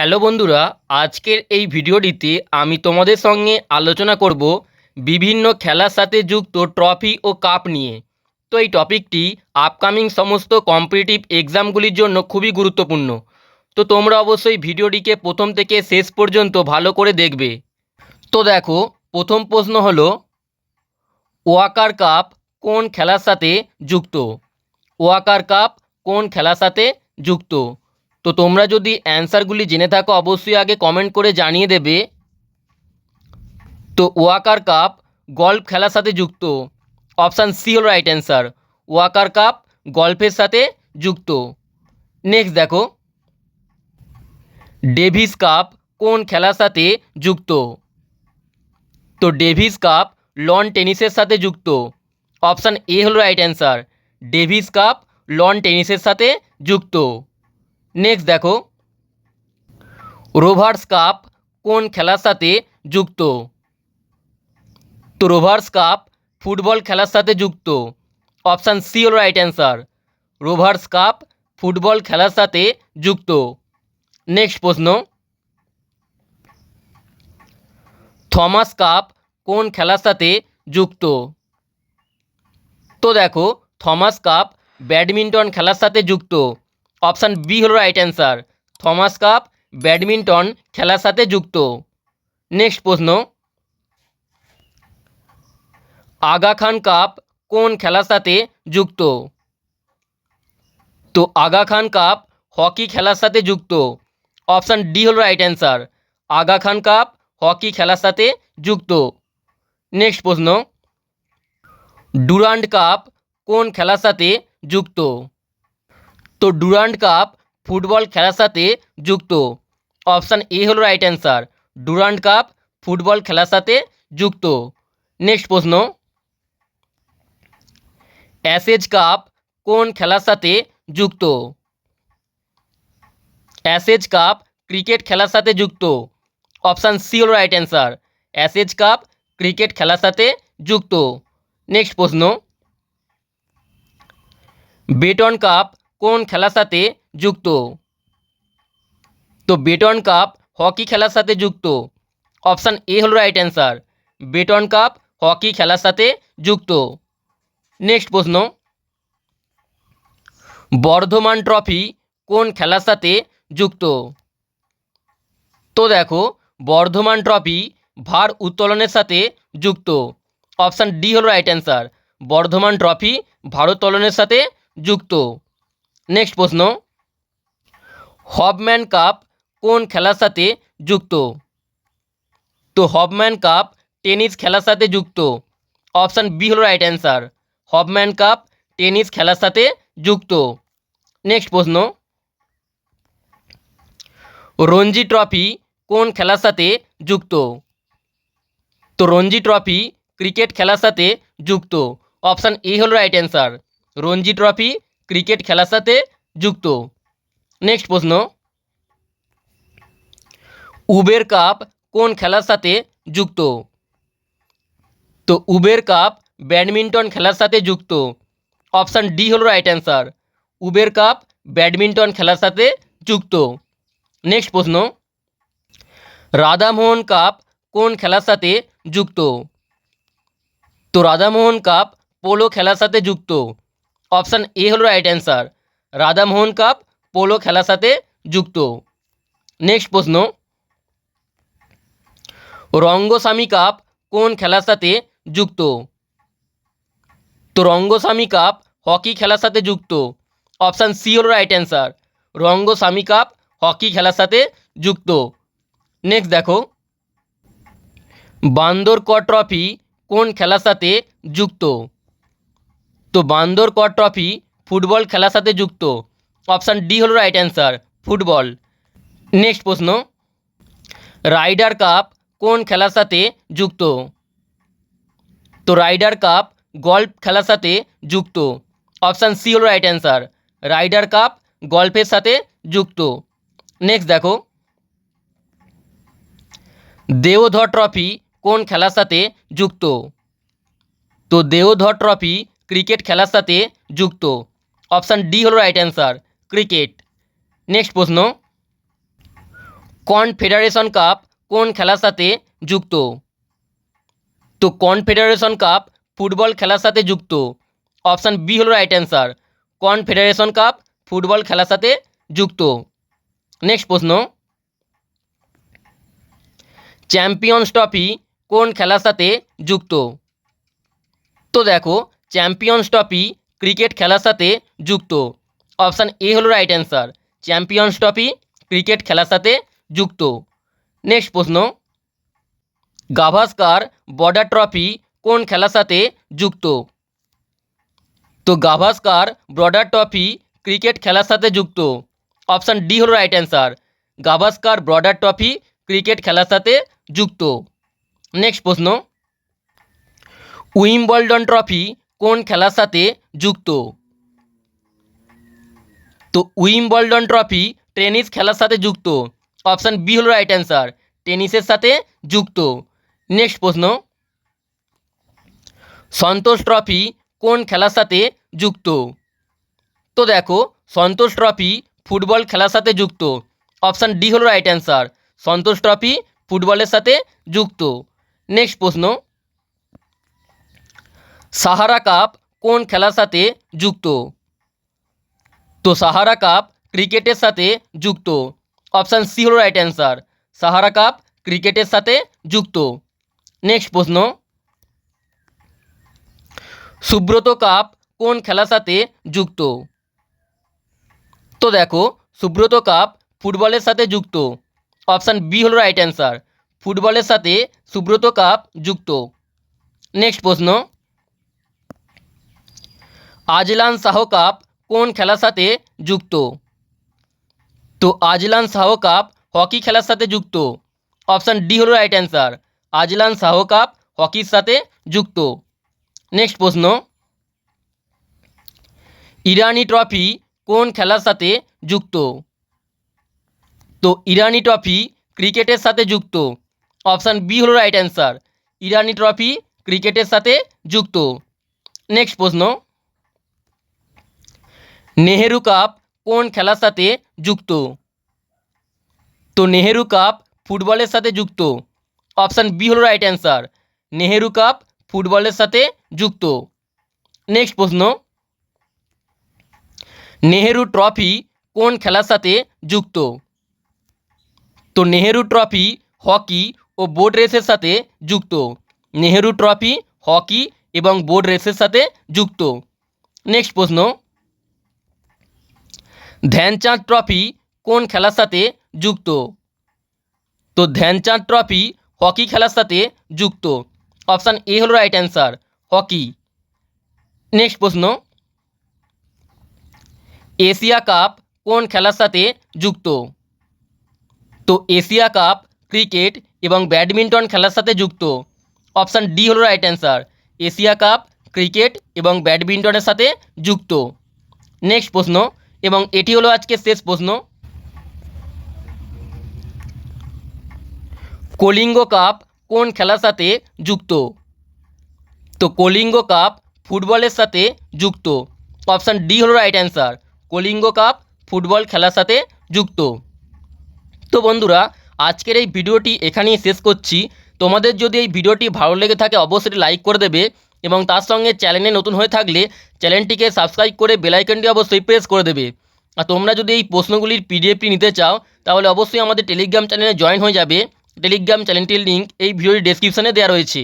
Hello বন্ধুরা, আজকের এই ভিডিওটিতে আমি তোমাদের সঙ্গে আলোচনা করব বিভিন্ন খেলার সাথে যুক্ত ট্রফি ও কাপ নিয়ে। তো এই টপিকটি আপকামিং সমস্ত কম্পিটিটিভ এক্সামগুলির জন্য খুবই গুরুত্বপূর্ণ। তো তোমরা অবশ্যই ভিডিওটিকে প্রথম থেকে শেষ পর্যন্ত ভালো করে দেখবে। তো দেখো, প্রথম প্রশ্ন হলো, ওয়াকার কাপ কোন খেলার সাথে যুক্ত? ওয়াকার কাপ কোন খেলার সাথে যুক্ত? তো তোমরা যদি অ্যান্সারগুলি জেনে থাকো, অবশ্যই আগে কমেন্ট করে জানিয়ে দেবে। তো ওয়াকার কাপ গল্ফ খেলার সাথে যুক্ত। অপশান সি হল রাইট অ্যান্সার। ওয়াকার কাপ গল্ফের সাথে যুক্ত। নেক্সট দেখো। ডেভিস কাপ কোন খেলার সাথে যুক্ত? তো ডেভিস কাপ লন টেনিসের সাথে যুক্ত। অপশান এ হল right answer. Davis cup lawn টেনিসের সাথে যুক্ত। নেক্সট দেখো। রোভার্স কাপ কোন খেলার সাথে যুক্ত? তো রোভার্স কাপ ফুটবল খেলার সাথে যুক্ত। অপশান সি হল right answer Rovers cup football খেলার সাথে যুক্ত। নেক্সট প্রশ্ন। থমাস কাপ কোন খেলার সাথে যুক্ত? তো দেখো থমাস কাপ ব্যাডমিন্টন খেলার সাথে যুক্ত। অপশান বি হল right answer Thomas cup, badminton খেলার সাথে যুক্ত। নেক্সট প্রশ্ন। আগা খান কাপ কোন খেলার সাথে যুক্ত? তো আগা খান কাপ হকি খেলার সাথে যুক্ত। অপশান ডি হল right answer Aga Khan cup hockey খেলার সাথে যুক্ত। নেক্সট প্রশ্ন। ডুরান্ড কাপ কোন খেলার সাথে যুক্ত? তো ডুরান্ড কাপ ফুটবল খেলার সাথে যুক্ত। অপশান এ হল right answer Durand cup football খেলার সাথে যুক্ত। নেক্সট প্রশ্ন। অ্যাসেজ কাপ কোন খেলার সাথে যুক্ত? অ্যাসেজ কাপ ক্রিকেট খেলার সাথে যুক্ত। অপশান সি হল right answer Ashes cup cricket খেলার সাথে যুক্ত। নেক্সট প্রশ্ন। বেটন কাপ কোন খেলার সাথে যুক্ত? তো বেটন কাপ হকি খেলার সাথে যুক্ত। অপশান এ হল right answer. Beighton cup hockey খেলার সাথে যুক্ত। নেক্সট প্রশ্ন। বর্ধমান ট্রফি কোন খেলার সাথে যুক্ত? তো দেখো, বর্ধমান ট্রফি ভার উত্তোলনের সাথে যুক্ত। অপশান ডি হল রাইট অ্যান্সার। বর্ধমান ট্রফি ভারোত্তোলনের সাথে যুক্ত। নেক্সট প্রশ্ন। হবম্যান কাপ কোন খেলার সাথে যুক্ত? তো হবম্যান কাপ টেনিস খেলার সাথে যুক্ত। অপশান বি হল right answer. Hopman cup tennis খেলার সাথে যুক্ত। নেক্সট প্রশ্ন। রঞ্জি ট্রফি কোন খেলার সাথে যুক্ত? তো রঞ্জি ট্রফি ক্রিকেট খেলার সাথে যুক্ত। অপশান এ হল right answer. Ranji trophy cricket খেলার সাথে যুক্ত। নেক্সট প্রশ্ন। উবের কাপ কোন খেলার সাথে যুক্ত? তো উবের কাপ ব্যাডমিন্টন খেলার সাথে যুক্ত। অপশান ডি হল right answer Uber cup badminton খেলার সাথে যুক্ত। নেক্সট প্রশ্ন। রাধামোহন কাপ কোন খেলার সাথে যুক্ত? তো রাধামোহন কাপ পোলো খেলার সাথে যুক্ত। অপশান এ হল right answer Radhamohan cup, polo খেলার সাথে যুক্ত। নেক্সট প্রশ্ন। রঙ্গস্বামী কাপ কোন খেলার সাথে যুক্ত? তো রঙ্গস্বামী কাপ হকি খেলার সাথে যুক্ত। অপশান সি হল right answer Rangaswami cup hockey খেলার সাথে যুক্ত। নেক্সট দেখো। বান্দরকর ট্রফি কোন খেলার সাথে যুক্ত? তো বান্দরকর ট্রফি ফুটবল খেলার সাথে যুক্ত। অপশান ডি হল রাইট অ্যান্সার ফুটবল। নেক্সট প্রশ্ন, রাইডার কাপ কোন খেলার সাথে যুক্ত? তো রাইডার কাপ গল্ফ খেলার সাথে যুক্ত। অপশান সি হল রাইট অ্যান্সার রাইডার কাপ গল্ফের সাথে যুক্ত। নেক্সট দেখো, দেওধর ট্রফি কোন খেলার সাথে যুক্ত? তো দেওধর ট্রফি ক্রিকেট খেলার সাথে যুক্ত। অপশান ডি হল রাইট অ্যান্সার ক্রিকেট নেক্সট প্রশ্ন। কনফেডারেশন কাপ কোন খেলার সাথে যুক্ত? তো কনফেডারেশন কাপ ফুটবল খেলার সাথে যুক্ত। অপশান বি হলো right answer Confederation cup football খেলার সাথে যুক্ত। নেক্সট প্রশ্ন। চ্যাম্পিয়ন্স ট্রফি কোন খেলার সাথে যুক্ত? তো দেখো চ্যাম্পিয়ন্স ট্রফি ক্রিকেট খেলার সাথে যুক্ত। অপশান এ হলো right answer champions trophy cricket খেলার সাথে যুক্ত। নেক্সট প্রশ্ন। গাভাস্কার বর্ডার ট্রফি কোন খেলার সাথে যুক্ত? তো গাভাস্কার ব্রডার ট্রফি ক্রিকেট খেলার সাথে যুক্ত। অপশান ডি হলো right answer Gavaskar Border trophy cricket খেলার সাথে যুক্ত। নেক্সট প্রশ্ন। উইম্বলডন ট্রফি কোন খেলার সাথে যুক্ত? তো উইম্বলডন ট্রফি টেনিস খেলার সাথে যুক্ত। অপশান বি হলো রাইট অ্যান্সার, টেনিসের সাথে যুক্ত। নেক্সট প্রশ্ন। সন্তোষ ট্রফি কোন খেলার সাথে যুক্ত? তো দেখো, সন্তোষ ট্রফি ফুটবল খেলার সাথে যুক্ত। অপশান ডি হলো রাইট অ্যান্সার, সন্তোষ ট্রফি ফুটবলের সাথে যুক্ত। নেক্সট প্রশ্ন। সাহারা কাপ কোন খেলার সাথে যুক্ত? তো সাহারা কাপ ক্রিকেটের সাথে যুক্ত। অপশান সি হলো রাইট অ্যান্সার সাহারা কাপ ক্রিকেটের সাথে যুক্ত। নেক্সট প্রশ্ন। সুব্রত কাপ কোন খেলার সাথে যুক্ত? তো দেখো, সুব্রত কাপ ফুটবলের সাথে যুক্ত। অপশান বি হলো রাইট অ্যান্সার ফুটবলের সাথে সুব্রত কাপ যুক্ত। নেক্সট প্রশ্ন। আজলান শাহ কাপ কোন খেলার সাথে যুক্ত? তো আজলান শাহ কাপ হকি খেলার সাথে যুক্ত। অপশান ডি হলো right answer Azlan Shah cup হকির সাথে যুক্ত। নেক্সট প্রশ্ন। ইরানি ট্রফি কোন খেলার সাথে যুক্ত? তো ইরানি ট্রফি ক্রিকেটের সাথে যুক্ত। অপশান বি হলো রাইট অ্যান্সার ইরানি ট্রফি ক্রিকেটের সাথে যুক্ত। নেক্সট প্রশ্ন। নেহেরু কাপ কোন খেলার সাথে যুক্ত? তো নেহেরু কাপ ফুটবলের সাথে যুক্ত। অপশান বি হলো রাইট অ্যান্সার। নেহেরু কাপ ফুটবলের সাথে যুক্ত। নেক্সট প্রশ্ন। নেহেরু ট্রফি কোন খেলার সাথে যুক্ত? তো নেহেরু ট্রফি হকি ও বোর্ড রেসের সাথে যুক্ত। নেহেরু ট্রফি হকি এবং বোর্ড রেসের সাথে যুক্ত। নেক্সট প্রশ্ন। ধ্যানচাঁদ ট্রফি কোন খেলার সাথে যুক্ত? তো ধ্যানচাঁদ ট্রফি হকি খেলার সাথে যুক্ত। অপশান এ হলো রাইট অ্যান্সার, হকি। নেক্সট প্রশ্ন। এশিয়া কাপ কোন খেলার সাথে যুক্ত? তো এশিয়া কাপ ক্রিকেট এবং ব্যাডমিন্টন খেলার সাথে যুক্ত। অপশান ডি হলো right answer, Asia cup cricket এবং ব্যাডমিন্টনের সাথে যুক্ত। নেক্সট প্রশ্ন। এবং এটি হলো আজকে শেষ প্রশ্ন। কলিঙ্গ কাপ কোন খেলার সাথে যুক্ত? তো কলিঙ্গ কাপ ফুটবলের সাথে যুক্ত। অপশান ডি হলো right answer. Kalinga cup football খেলার সাথে যুক্ত। তো বন্ধুরা, আজকের এই ভিডিওটি এখানেই শেষ করছি। তোমাদের যদি এই ভিডিওটি ভালো লেগে থাকে, অবশ্যই লাইক করে দেবে। এবং তার সঙ্গে চ্যানেলে নতুন হয়ে থাকলে চ্যানেলটিকে সাবস্ক্রাইব করে বেলাইকনটি অবশ্যই প্রেস করে দেবে। আর তোমরা যদি এই প্রশ্নগুলির পিডিএফটি নিতে চাও, তাহলে অবশ্যই আমাদের টেলিগ্রাম চ্যানেলে জয়েন হয়ে যাবে। টেলিগ্রাম চ্যানেলটির লিঙ্ক এই ভিডিওর ডেসক্রিপশানে দেওয়া রয়েছে।